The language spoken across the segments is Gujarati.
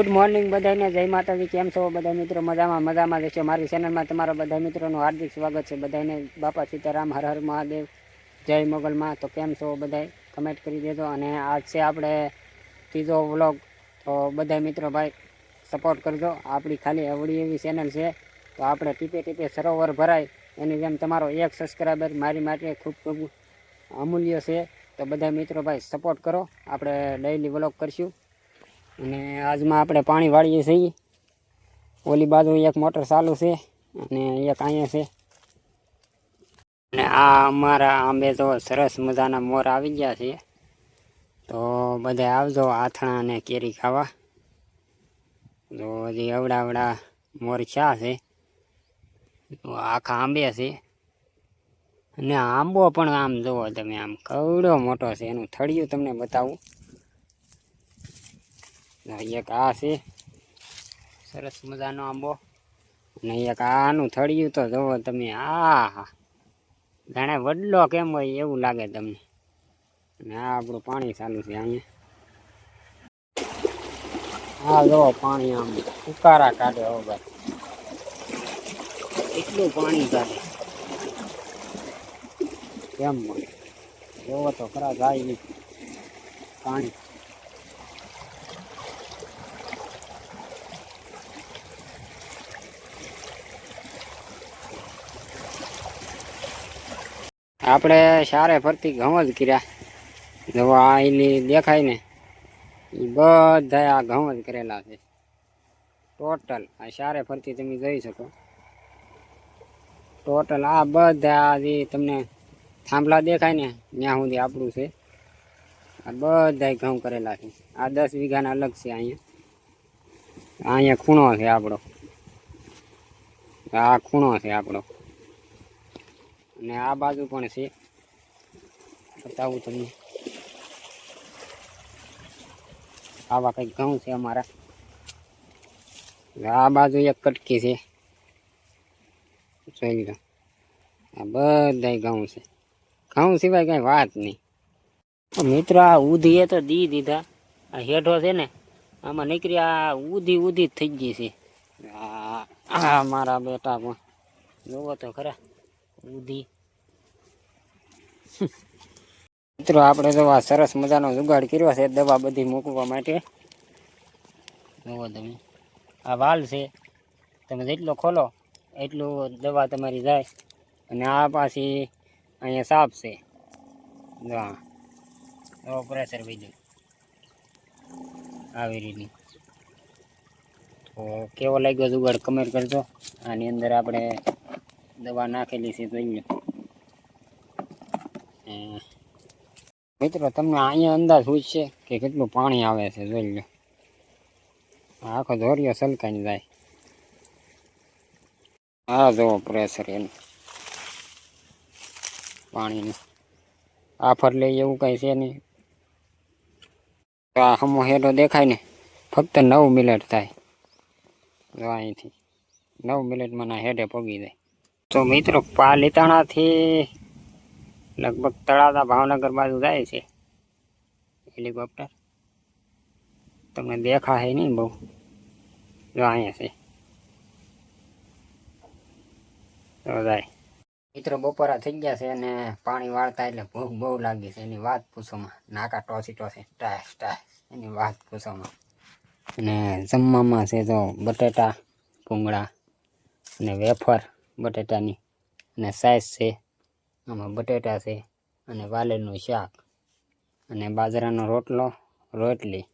ગુડ મોર્નિંગ બધાને જય માતાજી, કેમ છો? બધા મિત્રો મજામાં મજામાં જશો મારી ચેનલમાં તમારા બધા મિત્રોનું હાર્દિક સ્વાગત છે. બધાને બાપા સીતારામ, હર હર મહાદેવ, જય મોગલમાં. તો કેમ છો બધાય? કમેન્ટ કરી દેજો. અને આજ છે આપણે ત્રીજો વ્લોગ તો બધા મિત્રો ભાઈ સપોર્ટ કરજો. આપણી ખાલી અવળી એવી ચેનલ છે. તો આપણે ટીપે ટીપે સરોવર ભરાય. એની જેમ તમારો એક સબસ્ક્રાઈબર મારી માટે ખૂબ ખૂબ અમૂલ્ય છે. તો બધા મિત્રો ભાઈ સપોર્ટ કરો. આપણે ડેઇલી વ્લોગ કરશું. અને આજમાં આપણે પાણી વાળીએ છીએ. ઓલી બાજુ એક મોટર ચાલુ છે અને એક અહીંયા છે. અને આ અમારા આંબે તો સરસ મજાના મોર આવી ગયા છે તો બધા આવજો આથણા અને કેરી ખાવા. તો હજી અવડા અવડા મોર છા છે. તો આખા આંબે છે. અને આંબો પણ આમ જુઓ તમે, આમ કવડો મોટો છે. એનું થળિયું તમને બતાવું. એક આ છે. સરસ મજાનો આંબો. અને એક આનું થળિયું તો જુઓ તમે આ જાણે વડલો કેમ હોય એવું લાગે તમને. અને આ આપણું પાણી ચાલુ છે અહીંયા. આ જુઓ પાણી આમ ઉકારા કાઢે હો ભાઈ. એટલું પાણી કાઢે. કેમ જોવો તો ખરા, જાય પાણી. આપણે સારે ફરતી ઘઉં જ કર્યા. જો આ એની દેખાય ને એ બધા આ ઘઉં જ કરેલા છે. ટોટલ આ સારે ફરતી તમે જોઈ શકો. ટોટલ આ બધા જે તમને થાંભલા દેખાય ને ત્યાં સુધી આપણું છે. આ બધા ઘઉં કરેલા છે. આ દસ વીઘાના અલગ છે અહીંયા. અહીંયા ખૂણો છે આપણો. આ ખૂણો છે આપણો. અને આ બાજુ પણ છે. બતાવું તમને. આવા કંઈક ઘઉં છે અમારા. આ બાજુ એક કટકી છે. જોઈ લીધો. આ બધા ઘઉં છે. ઘઉં સિવાય કઈ વાત નહીં. મિત્ર આ ઉધીએ તો દી દીધા. આ હેઠો છે ને, આમાં નીકળી આ ઉધી ઉધી થઈ ગઈ છે. મારા બેટા પણ. જોવો તો ખરા. મિત્રો, આપણે તો આ સરસ મજાનો જુગાડ કર્યો છે દવા બધી મૂકવા માટે. જુઓ તમે, આ વાલ છે. તમે જેટલો ખોલો, એટલું દવા તમારી જાય. અને આ પાછી અહીંયા સાપ છે. હા આ પ્રેશર બીજું. આવી રીતની તો કેવો લાગ્યો જુગાડ? કમેન્ટ કરજો. આની અંદર આપણે દવા નાખેલી છે જોઈ લો અ, મિત્રો તમને અહીંયા અંદાજ પૂછશે કે કેટલું પાણી આવે છે જોઈ લો આખો ધોરિયો સલકાઈ જાય. આ જુઓ પ્રેશર એનું. પાણીનું. આફર લે એવું કઈ છે નહીં. આ હમો હેડો દેખાય ને ફક્ત નવ મિનિટ થાય. અહીંથી. નવ મિનિટમાં ના હેડે પગી જાય. તો મિત્રો પાલીતાણાથી લગભગ તળાતા ભાવનગર બાજુ જાય છે હેલિકોપ્ટર. તમને દેખાશે નહીં બહુ. જો અહીંયા છે. તો જાય. મિત્રો બપોરા થઈ ગયા છે અને પાણી વાળતા એટલે ભૂખ બહુ લાગી છે. એની વાત પૂછોમાં. નાકા ટોસી ટોસી. ટાસ ટાસ. એની વાત પૂછોમાં. અને જમવામાં છે તો બટેટા, ભૂંગળા અને વેફર. બટેટાની. અને સાઈઝ છે આમાં બટેટા છે અને વાલેરનું શાક. અને બાજરાનો રોટલો રોટલી.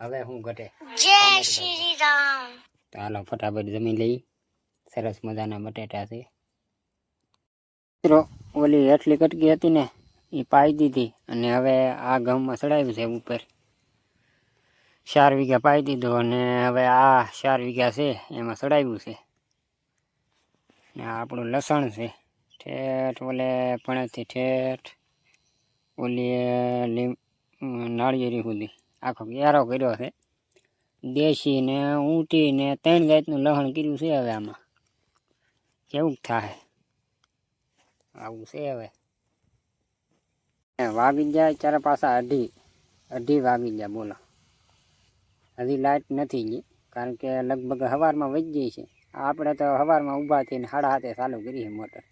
હવે હું ઘટે. જય શ્રી રામ તો હાલો ફટાફટ જમી લઈ સરસ મજાના બટેટા છે. મિત્રો ઓલી એટલી કટકી હતી ને એ પાઈ દીધી અને હવે આ ઘઉંમાં ચડાવ્યું છે ઉપર. ચાર વીઘા પાઈ દીધું અને હવે આ ચાર વીઘા છે એમાં ચડાવ્યું છે. ને આપણું લસણ છે. ઠેઠ ઓલે પણેથી ઠેઠ ઓલી લીમ, નાળિયેરી સુધી આખો ઘેરો કર્યો છે. દેશી ને ઊંટી ને ત્રણ જાતનું લહણ કર્યું છે હવે આમાં. કેવું થાય? આવું છે હવે. વાગી જાય ત્યારે પાછા અઢી અઢી વાગી જાય બોલો. હજી લાઇટ નથી ગઈ કારણ કે લગભગ સવારમાં વહી ગઈ છે. આપણે તો સવારમાં ઊભા થઈને સાડા હાથે ચાલુ કરી છે મોટર.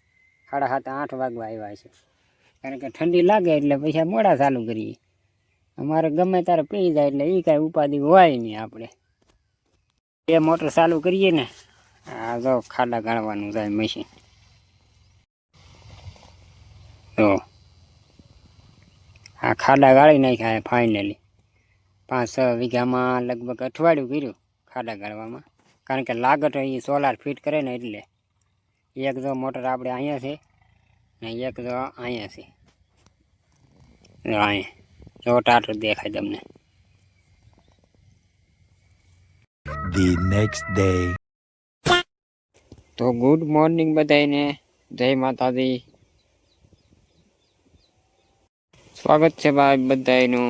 સાડા હાથે આઠ વાગવા આવ્યા છે. કારણ કે ઠંડી લાગે એટલે પૈસા મોડા ચાલુ કરીએ. અમારે ગમે ત્યારે પી જાય એટલે એ કાંઈ ઉપાધિ હોય નહીં આપણે. એ મોટર ચાલુ કરીએ ને, આ જો ખાડા ગાળવાનું જાય મશીન તો આ ખાડા ગાળી નાખ્યા ફાઇનલી પાંચ છ વીઘામાં લગભગ અઠવાડિયું કર્યું ખાડા ગાળવામાં. કારણ કે લાગત એ સોલાર ફિટ કરે ને એટલે. એક જો મોટર આપણે અહીંયા છે ને એક જો અહીંયા છે. અહીંયા જો ટાટર દેખાય તમને. The next day. તો ગુડ મોર્નિંગ બધાને જય માતાજી. સ્વાગત છે ભાઈ બધાનું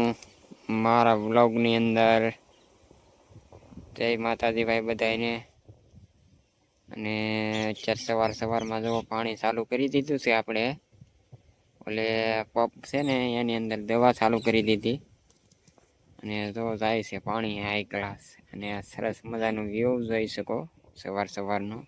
મારા વ્લોગની અંદર. જય માતાજી ભાઈ બધાને અને અત્યારે સવાર સવારમાં જો પાણી ચાલુ કરી દીધું છે આપણે. ઓલે પંપ છે ને એની અંદર દવા ચાલુ કરી દીધી. અને જો જાય છે પાણી હાઈ ક્લાસ. અને સરસ મજાનું વ્યૂ જોઈ શકો સવાર સવારનો.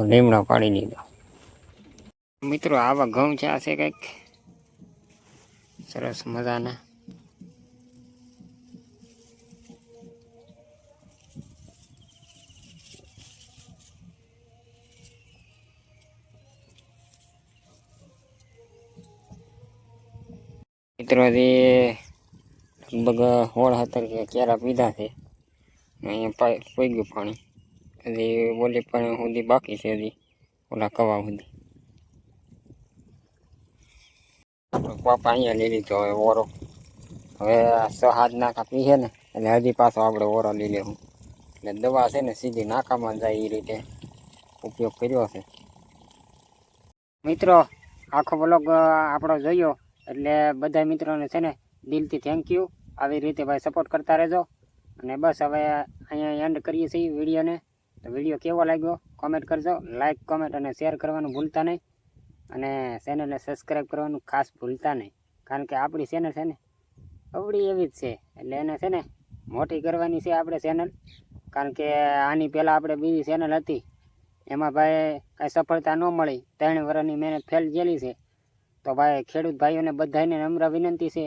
તો લીમડો પાડી દીધો મિત્રો, આવા ઘઉં છે આ છે કંઈક? સરસ મજાના. મિત્રો, જે લગભગ હોળ હતર કે કેરા પીધા છે અહીંયા પાઈ ગયું પાણી. હજી બોલી પણ સુધી બાકી છે હજી. ઓલા કવા સુધી. પાપા અહીંયા લઈ લીધો હવે ઓરો. હવે સહાજ છ હાથ નાકા પી છે ને, એટલે હજી પાછો આપણે ઓરો લઈ લેવું. એટલે દવા છે ને સીધી નાકામાં જાય એ રીતે ઉપયોગ કર્યો છે. મિત્રો, આખો બ્લોગ આપણો જોયો. એટલે બધા મિત્રોને છે ને દિલથી થેન્ક યુ આવી રીતે ભાઈ સપોર્ટ કરતા રહેજો. અને બસ હવે અહીંયા એન્ડ કરીએ છીએ વિડીયોને. તો વીડિયો કેવો લાગ્યો? કોમેન્ટ કરજો. લાઇક કોમેન્ટ અને શેર કરવાનું ભૂલતા નહીં. અને ચેનલને સબસ્ક્રાઈબ કરવાનું ખાસ ભૂલતા નહીં. કારણ કે આપણી ચેનલ છે ને અવડી એવી જ છે. એટલે એને છે ને, મોટી કરવાની છે આપણે ચેનલ કારણ કે આની પહેલાં આપણે બીજી ચેનલ હતી. એમાં ભાઈ કાંઈ સફળતા ન મળી. ત્રણ વર્ષની મહેનત ફેલ ગયેલી છે. તો ભાઈ ખેડૂત ભાઈઓને બધાને નમ્ર વિનંતી છે.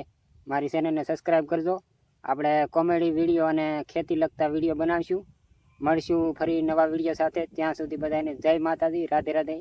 મારી ચેનલને સબસ્ક્રાઈબ કરજો. આપણે કોમેડી વીડિયો અને ખેતી લગતા વીડિયો બનાવીશું. મળશું ફરી નવા વીડિયો સાથે. ત્યાં સુધી બધાને જય માતાજી રાધે રાધે.